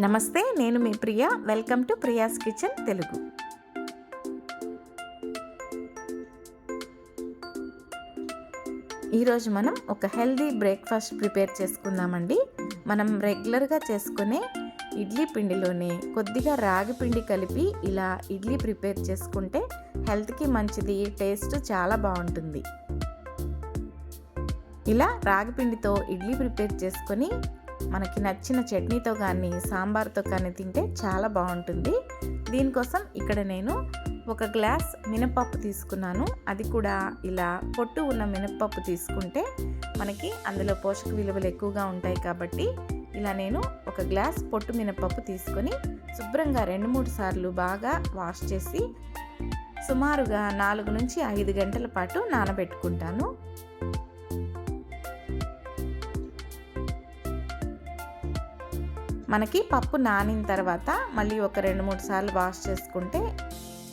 నమస్తే నేను మీ Priya. Welcome to Priya's kitchen Telugu. ఈరోజు మనం ఒక హెల్దీ బ్రేక్ఫాస్ట్ ప్రిపేర్ చేసుకుందామండి. మనం రెగ్యులర్గా చేసుకునే ఇడ్లీ పిండిలోనే కొద్దిగా రాగి పిండి కలిపి ఇలా ఇడ్లీ ప్రిపేర్ చేసుకుంటే హెల్త్కి మంచిది టేస్ట్ చాలా బాగుంటుంది. ఇలా రాగి పిండితో ఇడ్లీ ప్రిపేర్ చేసుకొని మనకి నచ్చిన చట్నీతో కానీ సాంబార్తో కానీ తింటే చాలా బాగుంటుంది. దీనికోసం ఇక్కడ నేను ఒక గ్లాస్ మినపప్పు తీసుకున్నాను. అది కూడా ఇలా పొట్టు ఉన్న మినపప్పు తీసుకుంటే మనకి అందులో పోషక విలువలు ఎక్కువగా ఉంటాయి కాబట్టి ఇలా నేను ఒక గ్లాస్ పొట్టు మినపప్పు తీసుకొని శుభ్రంగా రెండు మూడు సార్లు బాగా వాష్ చేసి సుమారుగా నాలుగు నుంచి ఐదు గంటల పాటు నానబెట్టుకుంటాను. మనకి పప్పు నానిన తర్వాత మళ్ళీ ఒక రెండు మూడు సార్లు వాష్ చేసుకుంటే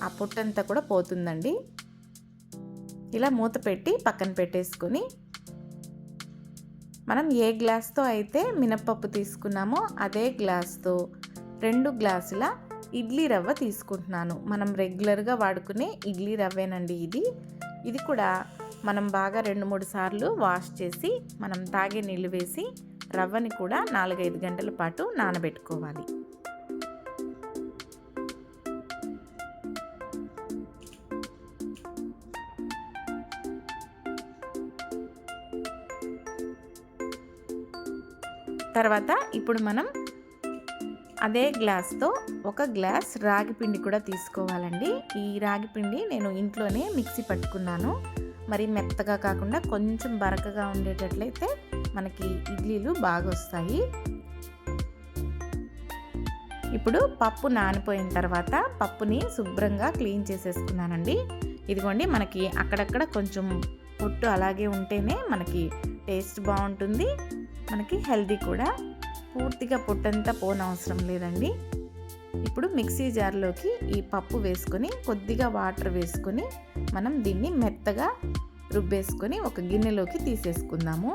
ఆ పుట్టంతా కూడా పోతుందండి. ఇలా మూత పెట్టి పక్కన పెట్టేసుకొని మనం ఏ గ్లాస్తో అయితే మినప్పప్పు తీసుకున్నామో అదే గ్లాస్తో రెండు గ్లాసుల ఇడ్లీ రవ్వ తీసుకుంటున్నాను. మనం రెగ్యులర్గా వాడుకునే ఇడ్లీ రవ్వేనండి ఇది. ఇది కూడా మనం బాగా రెండు మూడు సార్లు వాష్ చేసి మనం తాగే నీళ్ళు వేసి రవ్వని కూడా నాలుగైదు గంటల పాటు నానబెట్టుకోవాలి. తర్వాత ఇప్పుడు మనం అదే గ్లాస్తో ఒక గ్లాస్ రాగి పిండి కూడా తీసుకోవాలండి. ఈ రాగి పిండి నేను ఇంట్లోనే మిక్సీ పట్టుకున్నాను. మరి మెత్తగా కాకుండా కొంచెం బరకగా ఉండేటట్లయితే మనకి ఇడ్లీలు బాగా వస్తాయి ఇప్పుడు పప్పు నానిపోయిన తర్వాత పప్పుని శుభ్రంగా క్లీన్ చేసేసుకున్నానండి. ఇదిగోండి మనకి అక్కడక్కడ కొంచెం పొట్టు అలాగే ఉంటేనే మనకి టేస్ట్ బాగుంటుంది. మనకి హెల్దీ కూడా. పూర్తిగా పొట్టంతా పోనవసరం లేదండి. ఇప్పుడు మిక్సీ జార్లోకి ఈ పప్పు వేసుకొని కొద్దిగా వాటర్ వేసుకొని మనం దీన్ని మెత్తగా రుబ్బేసుకొని ఒక గిన్నెలోకి తీసేసుకుందాము.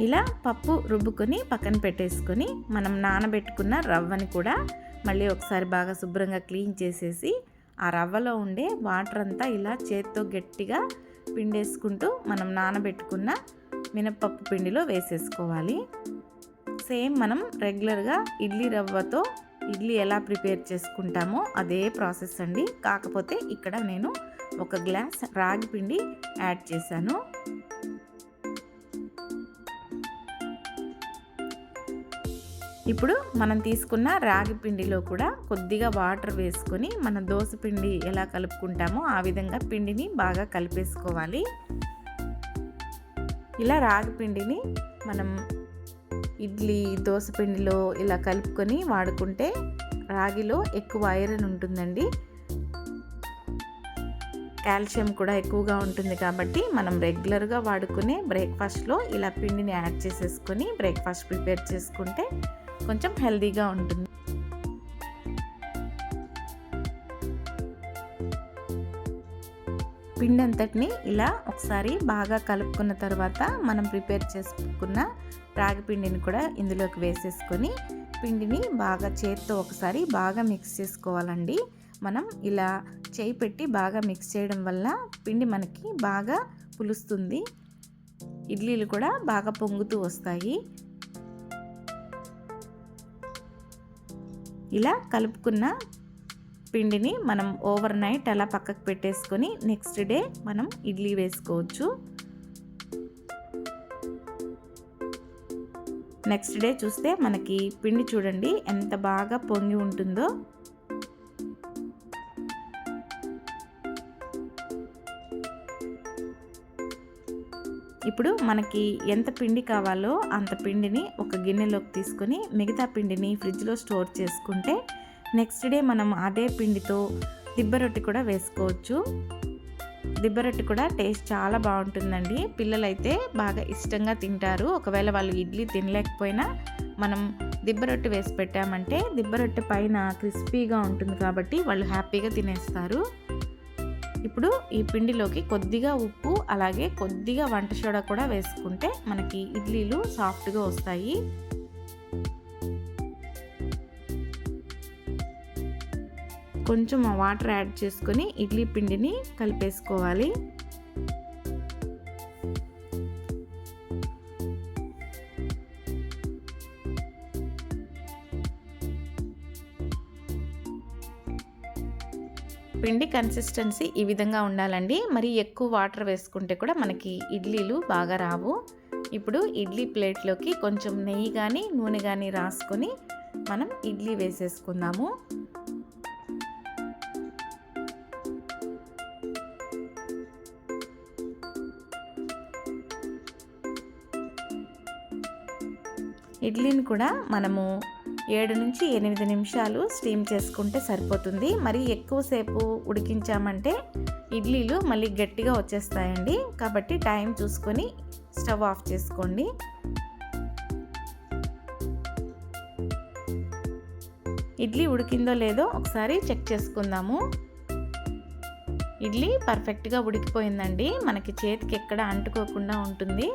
ఇలా పప్పు రుబ్బుకొని పక్కన పెట్టేసుకొని మనం నానబెట్టుకున్న రవ్వని కూడా మళ్ళీ ఒకసారి బాగా శుభ్రంగా క్లీన్ చేసేసి ఆ రవ్వలో ఉండే వాటర్ అంతా ఇలా చేత్తో గట్టిగా పిండేసుకుంటూ మనం నానబెట్టుకున్న మినప్పప్పు పిండిలో వేసేసుకోవాలి. సేమ్ మనం రెగ్యులర్గా ఇడ్లీ రవ్వతో ఇడ్లీ ఎలా ప్రిపేర్ చేసుకుంటామో అదే ప్రాసెస్ అండి. కాకపోతే ఇక్కడ నేను ఒక గ్లాస్ రాగి పిండి యాడ్ చేశాను. ఇప్పుడు మనం తీసుకున్న రాగి పిండిలో కూడా కొద్దిగా వాటర్ వేసుకొని మన దోశ పిండి ఎలా కలుపుకుంటామో ఆ విధంగా పిండిని బాగా కలిపేసుకోవాలి. ఇలా రాగి పిండిని మనం ఇడ్లీ దోశ పిండిలో ఇలా కలుపుకొని వాడుకుంటే రాగిలో ఎక్కువ ఐరన్ ఉంటుందండి. కాల్షియం కూడా ఎక్కువగా ఉంటుంది కాబట్టి మనం రెగ్యులర్గా వాడుకునే బ్రేక్ఫాస్ట్లో ఇలా పిండిని యాడ్ చేసేసుకొని బ్రేక్ఫాస్ట్ ప్రిపేర్ చేసుకుంటే కొంచెం హెల్తీగా ఉంటుంది. పిండి అంతటిని ఇలా ఒకసారి బాగా కలుపుకున్న తర్వాత మనం ప్రిపేర్ చేసుకున్న రాగి పిండిని కూడా ఇందులోకి వేసేసుకొని పిండిని బాగా చేత్తో ఒకసారి బాగా మిక్స్ చేసుకోవాలండి. మనం ఇలా చేయి పెట్టి బాగా మిక్స్ చేయడం వల్ల పిండి మనకి బాగా పులుస్తుంది. ఇడ్లీలు కూడా బాగా పొంగుతూ వస్తాయి. ఇలా కలుపుకున్న పిండిని మనం ఓవర్ నైట్ అలా పక్కకు పెట్టేసుకొని నెక్స్ట్ డే మనం ఇడ్లీ వేసుకోవచ్చు. నెక్స్ట్ డే చూస్తే మనకి పిండి చూడండి ఎంత బాగా పొంగి ఉంటుందో. ఇప్పుడు మనకి ఎంత పిండి కావాలో అంత పిండిని ఒక గిన్నెలోకి తీసుకొని మిగతా పిండిని ఫ్రిడ్జ్లో స్టోర్ చేసుకుంటే నెక్స్ట్ డే మనం అదే పిండితో దిబ్బరొట్టి కూడా వేసుకోవచ్చు. దిబ్బరొట్టి కూడా టేస్ట్ చాలా బాగుంటుందండి. పిల్లలైతే బాగా ఇష్టంగా తింటారు. ఒకవేళ వాళ్ళు ఇడ్లీ తినలేకపోయినా మనం దిబ్బరొట్టి వేసి పెట్టామంటే దిబ్బరొట్టె పైన క్రిస్పీగా ఉంటుంది కాబట్టి వాళ్ళు హ్యాపీగా తినేస్తారు. ఇప్పుడు ఈ పిండిలోకి కొద్దిగా ఉప్పు అలాగే కొద్దిగా వంట సోడా కూడా వేసుకుంటే మనకి ఇడ్లీలు సాఫ్ట్గా వస్తాయి. కొంచెం వాటర్ యాడ్ చేసుకొని ఇడ్లీ పిండిని కలిపేసుకోవాలి. పిండి కన్సిస్టెన్సీ ఈ విధంగా ఉండాలండి. మరి ఎక్కువ వాటర్ వేసుకుంటే కూడా మనకి ఇడ్లీలు బాగా రావు. ఇప్పుడు ఇడ్లీ ప్లేట్లోకి కొంచెం నెయ్యి కానీ నూనె కానీ రాసుకొని మనం ఇడ్లీ వేసేసుకుందాము. ఇడ్లీని కూడా మనము ఏడు నుంచి ఎనిమిది నిమిషాలు స్టీమ్ చేసుకుంటే సరిపోతుంది. మరి ఎక్కువసేపు ఉడికించామంటే ఇడ్లీలు మళ్ళీ గట్టిగా వచ్చేస్తాయండి. కాబట్టి టైం చూసుకొని స్టవ్ ఆఫ్ చేసుకోండి. ఇడ్లీ ఉడికిందో లేదో ఒకసారి చెక్ చేసుకుందాము. ఇడ్లీ పర్ఫెక్ట్గా ఉడికిపోయిందండి. మనకి చేతికి ఎక్కడ అంటుకోకుండా ఉంటుంది.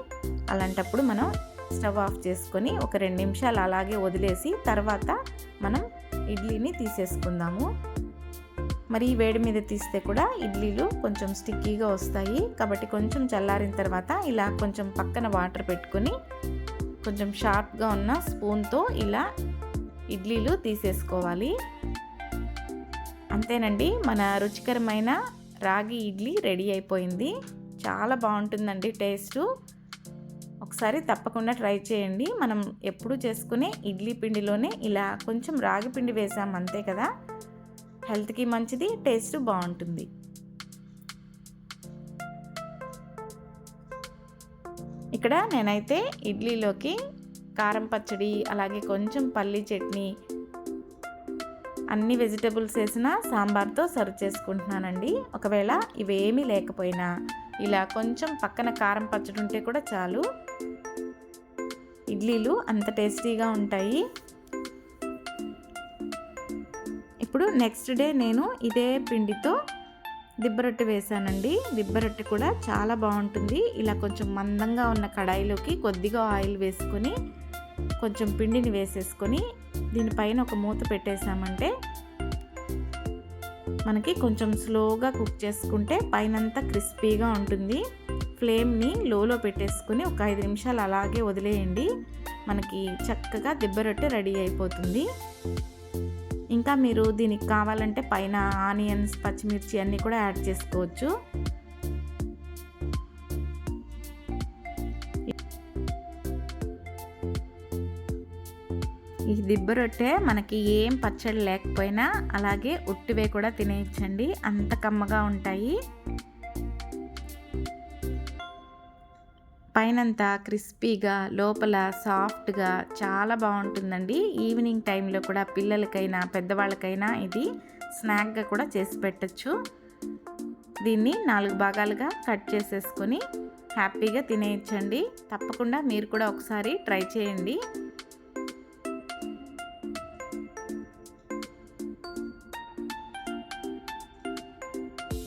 అలాంటప్పుడు మనం స్టవ్ ఆఫ్ చేసుకొని ఒక రెండు నిమిషాలు అలాగే వదిలేసి తర్వాత మనం ఇడ్లీని తీసేసుకుందాము. మరి వేడి మీద తీస్తే కూడా ఇడ్లీలు కొంచెం స్టిక్కీగా వస్తాయి. కాబట్టి కొంచెం చల్లారిన తర్వాత ఇలా కొంచెం పక్కన వాటర్ పెట్టుకొని కొంచెం షార్ప్గా ఉన్న స్పూన్తో ఇలా ఇడ్లీలు తీసేసుకోవాలి. అంతేనండి మన రుచికరమైన రాగి ఇడ్లీ రెడీ అయిపోయింది. చాలా బాగుంటుందండి టేస్టు. ఒకసారి తప్పకుండా ట్రై చేయండి. మనం ఎప్పుడు చేసుకునే ఇడ్లీ పిండిలోనే ఇలా కొంచెం రాగి పిండి వేసాం అంతే కదా. హెల్త్కి మంచిది టేస్ట్ బాగుంటుంది. ఇక్కడ నేనైతే ఇడ్లీలోకి కారం పచ్చడి అలాగే కొంచెం పల్లి చట్నీ అన్ని వెజిటబుల్స్ వేసిన సాంబార్తో సర్వ్ చేసుకుంటున్నానండి. ఒకవేళ ఇవేమీ లేకపోయినా ఇలా కొంచెం పక్కన కారం పచ్చడి ఉంటే కూడా చాలు. ఇడ్లీలు అంత టేస్టీగా ఉంటాయి. ఇప్పుడు నెక్స్ట్ డే నేను ఇదే పిండితో దిబ్బరొట్టె వేసానండి. దిబ్బరొట్టె కూడా చాలా బాగుంటుంది. ఇలా కొంచెం మందంగా ఉన్న కడాయిలోకి కొద్దిగా ఆయిల్ వేసుకొని కొంచెం పిండిని వేసేసుకొని దీనిపైన ఒక మూత పెట్టేసామంటే మనకి కొంచెం స్లోగా కుక్ చేసుకుంటే పైనంతా క్రిస్పీగా ఉంటుంది. ఫ్లేమ్ని లోలో పెట్టేసుకుని ఒక ఐదు నిమిషాలు అలాగే వదిలేయండి. మనకి చక్కగా దిబ్బరొట్టె రెడీ అయిపోతుంది. ఇంకా మీరు దీనికి కావాలంటే పైన ఆనియన్స్ పచ్చిమిర్చి అన్నీ కూడా యాడ్ చేసుకోవచ్చు. ఈ దిబ్బ రొట్టె మనకి ఏం పచ్చడి లేకపోయినా అలాగే ఉట్టివే కూడా తినేయచ్చండి. అంత కమ్మగా ఉంటాయి. పైనంతా క్రిస్పీగా లోపల సాఫ్ట్గా చాలా బాగుంటుందండి ఈవినింగ్ టైంలో కూడా పిల్లలకైనా పెద్దవాళ్ళకైనా ఇది స్నాక్గా కూడా చేసి పెట్టచ్చు. దీన్ని నాలుగు భాగాలుగా కట్ చేసేసుకొని హ్యాపీగా తినేయచ్చండి. తప్పకుండా మీరు కూడా ఒకసారి ట్రై చేయండి.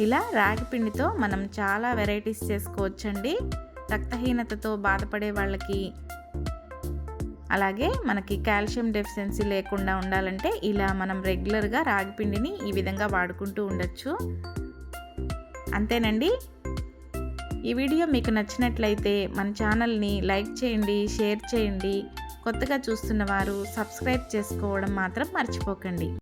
ఇలా రాగి పిండితో మనం చాలా వెరైటీస్ చేసుకోవచ్చండి. రక్తహీనతతో బాధపడే వాళ్ళకి అలాగే మనకి కాల్షియం డెఫిషియన్సీ లేకుండా ఉండాలంటే ఇలా మనం రెగ్యులర్గా రాగి పిండిని ఈ విధంగా వాడుకుంటూ ఉండొచ్చు. అంతేనండి. ఈ వీడియో మీకు నచ్చినట్లయితే మన ఛానల్ని లైక్ చేయండి షేర్ చేయండి. కొత్తగా చూస్తున్న వారు సబ్స్క్రైబ్ చేసుకోవడం మాత్రం మర్చిపోకండి.